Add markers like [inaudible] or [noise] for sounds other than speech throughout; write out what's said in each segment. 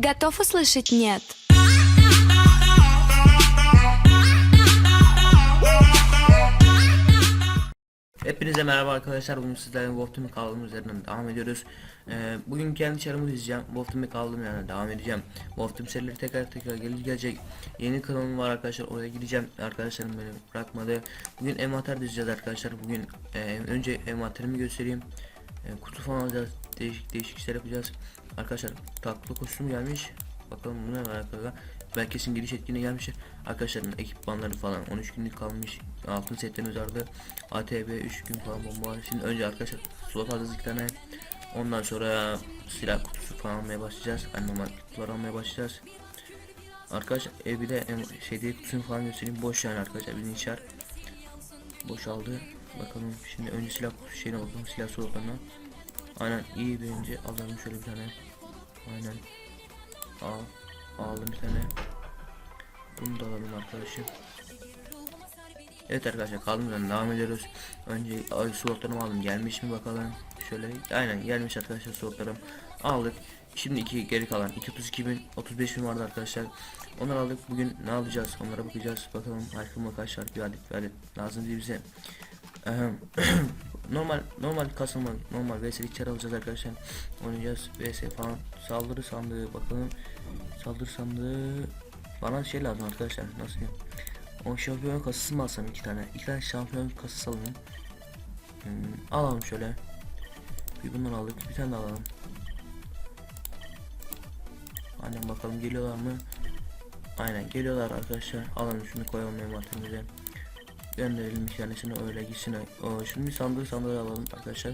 готов услышать «нет»? Hepinize merhaba arkadaşlar. Bugün sizlerle Wolf Team'e kaldığımız üzerinden devam ediyoruz. Ee, bugün kendi çarımı dizeceğim. Wolf Team'e kaldım yani devam edeceğim. Wolf Team serileri tekrar tekrar gelir gelecek. Yeni kanalım var arkadaşlar. Oraya gideceğim. Arkadaşlarım beni bırakmadı. Bugün envanter dizeceğiz arkadaşlar. Bugün e, önce envanterimi göstereyim. E, kutu falan alacağız. Değişik değişik işler yapacağız. Arkadaşlar taklı kostüm gelmiş. Bakalım bu ne alakalı. Ben kesin giriş etkinliğe gelmiştir. Arkadaşların ekipmanları falan 13 günlük kalmış. Altın setlerimiz vardı. ATB 3 gün falan bomba var. Şimdi önce arkadaşlar slot alacağız iki tane. Ondan sonra silah kutusu falan almaya başlayacağız. Yani normal kutular almaya başlayacağız. Arkadaşlar ev bir de em- şey diye kutusunu falan göstereyim. Boş yani arkadaşlar bir içer. Boşaldı. Bakalım şimdi önce silah kutusu şeyine bakalım. Silah slotlarına. Aynen iyi bir önce alalım şöyle bir tane. Aynen. Al. Aldım bir tane. Bunu da alalım arkadaşım. Evet arkadaşlar kaldığımız yerden devam ediyoruz. Önce ay, aldım. Gelmiş mi bakalım. Şöyle aynen gelmiş arkadaşlar slotlarım. Aldık. Şimdi iki geri kalan 232 bin 35 bin vardı arkadaşlar. Onları aldık. Bugün ne alacağız? Onlara bakacağız. Bakalım harika kaç var bir adet adet lazım değil bize. [clears throat] Normal normal kasılma normal vs içeri alacağız arkadaşlar. Oynayacağız vs falan. Saldırı sandığı bakalım. Saldırı sandığı bana şey lazım arkadaşlar. Nasıl diyeyim? O şampiyon kasası mı alsam iki tane? İki tane şampiyon kasası alalım. Hmm, alalım şöyle. Bir bundan aldık. Bir tane alalım. Aynen bakalım geliyorlar mı? Aynen geliyorlar arkadaşlar. Alalım şunu koyalım envanterimize. Gönderelim bir tanesini öyle gitsin. O, şimdi sandığı sandığı alalım arkadaşlar.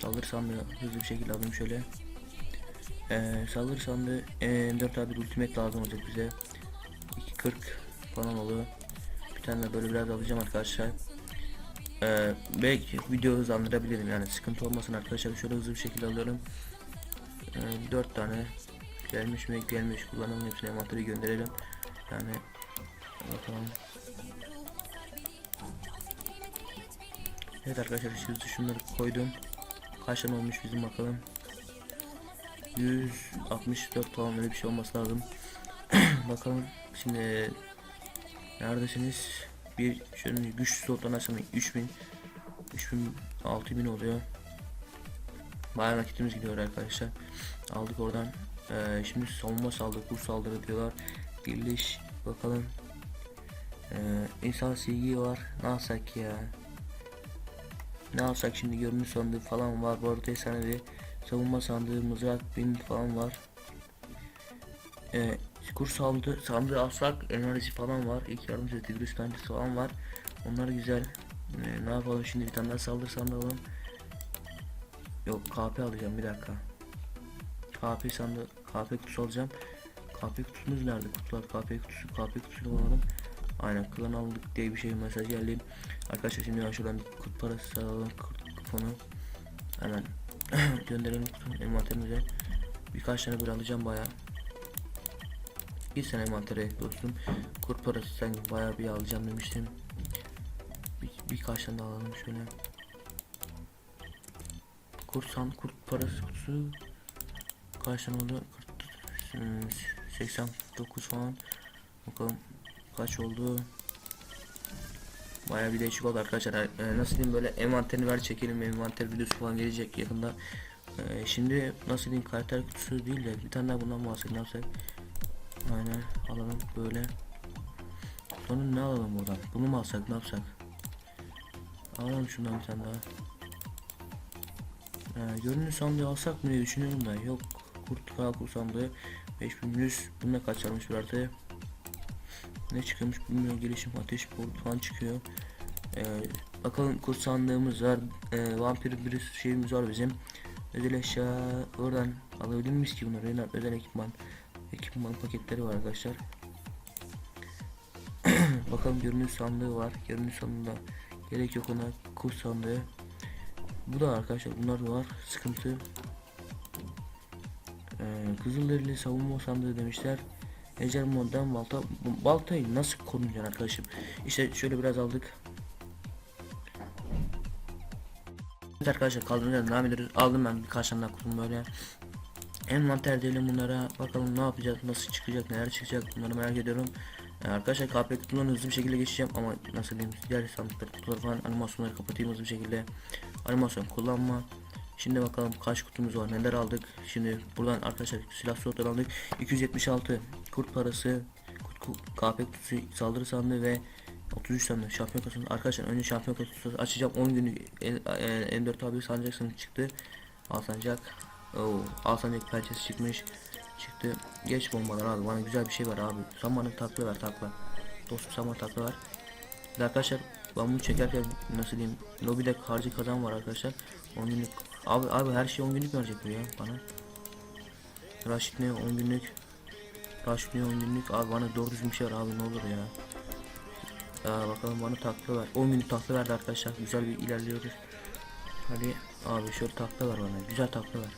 Saldırı sandığı hızlı bir şekilde alalım şöyle. Ee, saldırı sandığı ee, 4 abi ultimate lazım olacak bize. 2.40 falan oluyor. Bir tane böyle biraz alacağım arkadaşlar. Ee, belki video hızlandırabilirim yani sıkıntı olmasın arkadaşlar. Şöyle hızlı bir şekilde alıyorum. Ee, 4 tane gelmiş mi gelmiş kullanalım hepsini envantere gönderelim. Yani bakalım. Evet arkadaşlar şimdi şunları koydum. Kaç olmuş bizim bakalım. 164 falan öyle bir şey olması lazım. [clears throat] bakalım şimdi neredesiniz? Bir şöyle güç slottan açalım 3000 3000 6000 oluyor. Bayağı nakitimiz gidiyor arkadaşlar. Aldık oradan. Ee, şimdi savunma saldırı, kur saldırı diyorlar. Birleş bakalım. Ee, insan silgi var. Ne alsak ya? Ne alsak şimdi görünüş sandığı falan var. Arada efsanevi savunma sandığı, mızrak, bin falan var. Ee, kur sandığı, sandığı alsak enerji falan var. İlk yardım seti, virüs tancısı falan var. Onlar güzel. Ee, ne yapalım şimdi bir tane daha saldırı sandığı alalım. Yok KP alacağım bir dakika. KP sandığı, KP kutusu alacağım. KP kutumuz nerede? Kutular KP kutusu, KP kutusunu alalım. Aynen klan aldık diye bir şey mesaj geldi. Arkadaşlar şimdi ben şuradan kut parası alalım kut kuponu. Hemen [clears throat] gönderelim kutu envanterimize. Birkaç tane bir alacağım baya. Bir sene envantere dostum. Kurt parası sen baya bir alacağım demiştim. Bir, birkaç tane daha alalım şöyle. Kurt san kurt parası kutusu. Kaç tane oldu? 40, hmm, 89 falan. Bakalım kaç oldu? Bayağı bir değişik oldu arkadaşlar. Ee, nasıl diyeyim böyle envanterini ver çekelim. Envanter videosu falan gelecek yakında. Ee, şimdi nasıl diyeyim karakter kutusu değil de bir tane daha bundan yapsak? Aynen alalım böyle. Sonra ne alalım buradan? Bunu mu alsak ne yapsak? Alalım şundan bir tane daha. Ee, görünür sandığı alsak mı diye düşünüyorum da yok. Kurt kara kurt sandığı 5100 bununla kaç almış bir artı ne çıkıyormuş bilmiyorum. Gelişim ateş bolt falan çıkıyor. Ee, bakalım kurt sandığımız var. Ee, vampir bir şeyimiz var bizim. Özel eşya oradan alabilir miyiz ki bunları Renat özel ekipman ekipman paketleri var arkadaşlar. [clears throat] Bakalım görünüş sandığı var. Görünüş sandığında gerek yok ona. Sandığı. Bu da arkadaşlar bunlar da var. Sıkıntı. Ee, Kızılderili savunma sandığı demişler Ecel moddan balta baltayı nasıl koruyacaksın arkadaşım işte şöyle biraz aldık Evet arkadaşlar kaldığımız yerden devam ediyoruz aldım ben birkaç tane kutum böyle Envanter diyelim bunlara. Bakalım ne yapacağız, nasıl çıkacak, neler çıkacak bunları merak ediyorum. Ee, arkadaşlar KP kutularını hızlı bir şekilde geçeceğim ama nasıl diyeyim diğer sandıkları kutuları falan animasyonları kapatayım hızlı bir şekilde. Animasyon kullanma. Şimdi bakalım kaç kutumuz var neler aldık. Şimdi buradan arkadaşlar silah slotları aldık. 276 kurt parası, KP kutusu saldırı sandığı ve 33 tane şampiyon kasası. Arkadaşlar önce şampiyon kasası açacağım 10 günlük M4 abi sancak sanı çıktı. Al sancak. Oo, sancak pençesi çıkmış. Çıktı. Geç bombalar abi. Bana güzel bir şey var abi. Bana takla ver takla. Dostum bana takla ver. De arkadaşlar ben bunu çekerken nasıl diyeyim lobide harcı kazan var arkadaşlar 10 günlük abi abi her şey 10 günlük verecek bu ya bana Raşit ne 10 günlük Ne 10 günlük abi bana doğru düzgün bir şey ver abi ne olur ya. Aa, bakalım bana takla ver. 10 günlük takla verdi arkadaşlar. Güzel bir ilerliyoruz. Hadi abi şöyle takla ver bana. Güzel takla ver.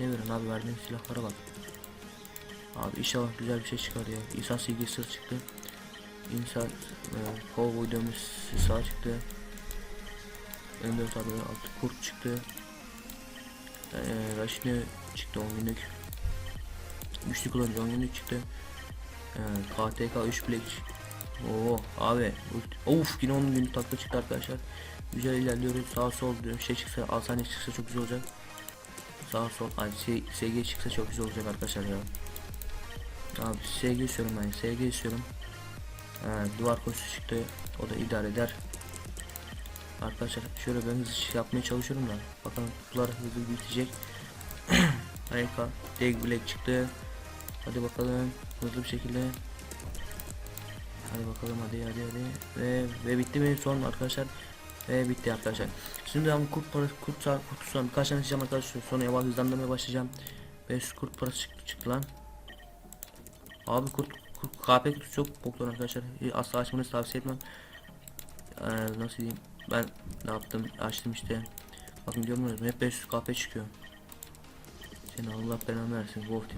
Ne verin abi? Verdiğin silahlara bak. Abi inşallah güzel bir şey çıkar ya. İnsan silgisi çıktı. İnsan e, Cowboy dövmesi sağ çıktı. M4 abi altı kurt çıktı. E, Raşine çıktı 10 günlük. Güçlü kullanıcı 10 günlük çıktı. KTK 3 bilek. Oo abi. Of yine 10 günlük takla çıktı arkadaşlar. Güzel ilerliyoruz. Sağ sol diyorum. Şey çıksa alsane çıksa çok güzel olacak. Sağ sol. Ay SG çıksa çok güzel olacak arkadaşlar ya. Abi SG istiyorum ben. SG istiyorum. Ha, duvar koşusu çıktı. O da idare eder. Arkadaşlar şöyle ben hızlı şey yapmaya çalışıyorum da. Bakalım kutular hızlı bitecek. [clears throat] Harika. Dag Black çıktı. Hadi bakalım hızlı bir şekilde. Hadi bakalım hadi hadi hadi. Ve ve bitti mi son arkadaşlar. Ve bitti arkadaşlar. Şimdi ben kurt parası kurt kutusundan birkaç tane açacağım arkadaşlar. Sonra yavaş hızlandırmaya başlayacağım. 5 kurt parası çıktı, çıktı lan. Abi kurt KP kutusu çok popüler arkadaşlar. Asla açmanızı tavsiye etmem. Ee, nasıl diyeyim? Ben ne yaptım? Açtım işte. Bakın görmüyor musunuz? Hep 500 KP çıkıyor. Seni Allah belanı versin. Wolf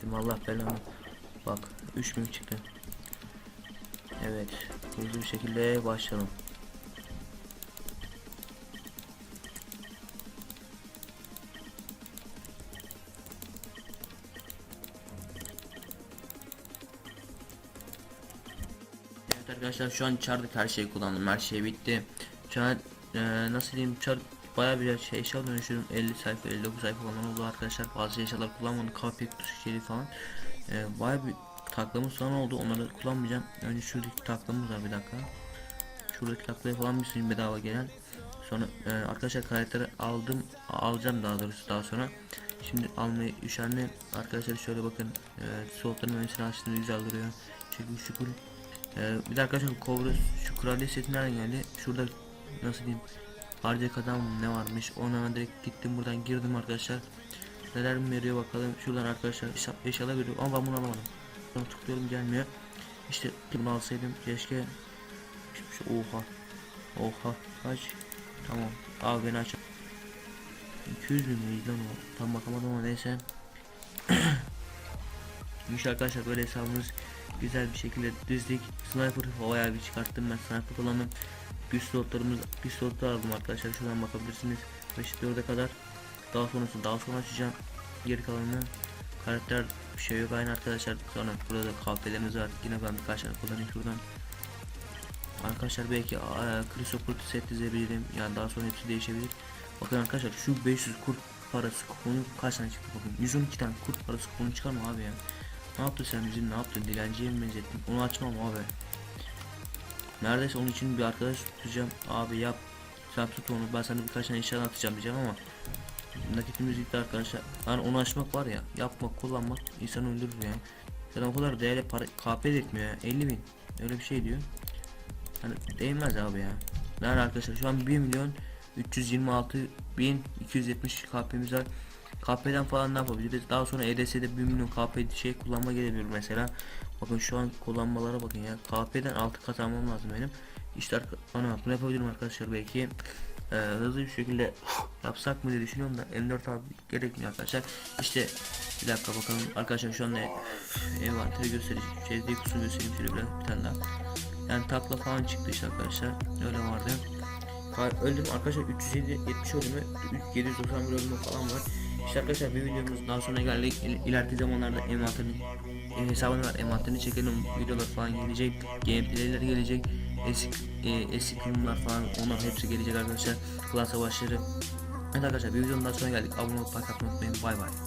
Team. Allah belanı. Bak 3000 çıktı. Evet. Hızlı bir şekilde başlayalım. Evet arkadaşlar şu an çardık her şeyi kullandım her şey bitti şu an e, nasıl diyeyim çar baya bir şey eşya dönüştürdüm 50 sayfa 59 sayfa falan oldu. Arkadaşlar bazı eşyalar kullanmadım. Kahpe kutusu şeyi falan. E, baya bir taklamız falan oldu. Onları kullanmayacağım. Önce şuradaki taklamız var bir dakika. Şuradaki taklayı falan bir sürü bedava gelen. Sonra e, arkadaşlar karakteri aldım alacağım daha doğrusu daha sonra. Şimdi almayı üşendim. Arkadaşlar şöyle bakın e, soğukların önüne açtığında güzel duruyor. Çünkü şükür ee, bir de arkadaşlar Kobra şu kraliyet seti geldi? Şurada nasıl diyeyim? Harcak adam ne varmış? Ona direkt gittim buradan girdim arkadaşlar. Neler mi veriyor bakalım. Şuradan arkadaşlar eşyalar veriyor ama ben bunu alamadım. Sonra tıklıyorum gelmiyor. İşte bunu alsaydım keşke. Oha. Oha kaç? Tamam. Abi beni aç. 200 bin miydi lan o? Tam bakamadım ama neyse. [clears throat] İşte arkadaşlar böyle hesabımız güzel bir şekilde dizdik. Sniper havaya bir çıkarttım ben sniper kullandım. Güç slotlarımız güç slotlar aldım arkadaşlar şuradan bakabilirsiniz. 5-4'e kadar. Daha sonrası daha sonra açacağım. Geri kalanını karakter bir şey yok aynı arkadaşlar. Sonra burada kahvelerimiz var. Yine ben birkaç tane kullanayım şuradan. Arkadaşlar belki e, Chrysoport set dizebilirim. Yani daha sonra hepsi değişebilir. Bakın arkadaşlar şu 500 kurt parası kuponu kaç tane çıktı bakın. 112 tane kurt parası kuponu çıkar mı abi ya? Ne yaptın sen bizim ne yaptın dilenciye mi benzettin onu açmam abi Neredeyse onun için bir arkadaş tutacağım. Abi yap sen tut onu. Ben sana birkaç tane eşya atacağım diyeceğim ama Nakitimiz gitti arkadaşlar. Yani onu açmak var ya yapmak kullanmak insanı öldürür yani. Zaten o kadar değerli para KP etmiyor ya 50 bin. Öyle bir şey diyor. Hani değmez abi ya. Yani arkadaşlar? Şu an 1 milyon 326 bin 270 KP'miz var KP'den falan ne yapabiliriz? Daha sonra EDS'de 1 milyon KP şey kullanma gelebilir mesela. Bakın şu an kullanmalara bakın ya. KP'den 6 kazanmam lazım benim. İşte bana bunu yapabilirim arkadaşlar belki. Ee, hızlı bir şekilde yapsak mı diye düşünüyorum da M4 abi gerekmiyor arkadaşlar. İşte bir dakika bakalım arkadaşlar şu anda envanteri göstereceğim. Şey kusunu göstereyim şöyle biraz bir tane daha. Yani takla falan çıktı işte arkadaşlar. Öyle vardı. Öldüm arkadaşlar 307 70 ölümü 791 ölümü falan var. İşte arkadaşlar bir videomuz daha sonra geldik. İl- zamanlarda envanterini e, hesabını var. Envanterini çekelim. Videolar falan gelecek. Gameplay'ler gelecek. Eski e, eski falan onlar hepsi gelecek arkadaşlar. Klan savaşları. Evet arkadaşlar bir videonun daha sonra geldik. Abone olup like atmayı unutmayın. Bay bay.